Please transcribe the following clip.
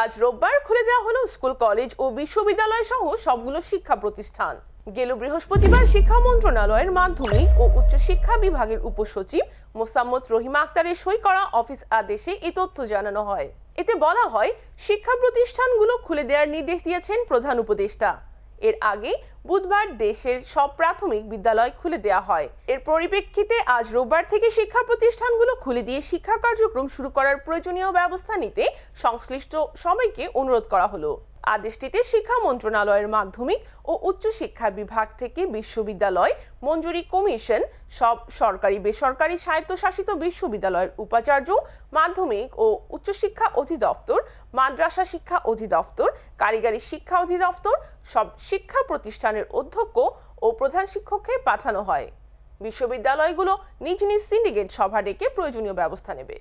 আজ রোববার খুলে দেওয়া হলো স্কুল, কলেজ ও বিশ্ববিদ্যালয় সহ সবগুলো শিক্ষা প্রতিষ্ঠান। গেল বৃহস্পতিবার শিক্ষা মন্ত্রণালয়ের মাধ্যমিক ও উচ্চশিক্ষা বিভাগের উপসচিব মোসাম্মদ রহিমা আক্তারের সই করা অফিস আদেশে এ তথ্য জানানো হয়। এতে বলা হয়, শিক্ষা প্রতিষ্ঠানগুলো খুলে দেওয়ার নির্দেশ দিয়েছেন প্রধান উপদেষ্টা। এর আগে বুধবার দেশের সব প্রাথমিক বিদ্যালয় খুলে দেওয়া হয়। এর পরিপ্রেক্ষিতে আজ রোববার থেকে শিক্ষা প্রতিষ্ঠানগুলো খুলে দিয়ে শিক্ষা কার্যক্রম শুরু করার প্রয়োজনীয় ব্যবস্থা নিতে সংশ্লিষ্ট সবাইকে অনুরোধ করা হলো। আদেশটিতে শিক্ষা মন্ত্রণালয়ের মাধ্যমিক ও উচ্চশিক্ষা বিভাগ থেকে বিশ্ববিদ্যালয়, মঞ্জুরি কমিশন, সব সরকারি বেসরকারি স্বায়ত্তশাসিত বিশ্ববিদ্যালয়ের উপাচার্য, মাধ্যমিক ও উচ্চশিক্ষা অধিদপ্তর, মাদ্রাসা শিক্ষা অধিদপ্তর, কারিগরি শিক্ষা অধিদপ্তর, সব শিক্ষা প্রতিষ্ঠানের অধ্যক্ষ ও প্রধান শিক্ষককে পাঠানো হয়। বিশ্ববিদ্যালয়গুলো নিজ নিজ সিন্ডিকেট সভা ডেকে প্রয়োজনীয় ব্যবস্থা নেবে।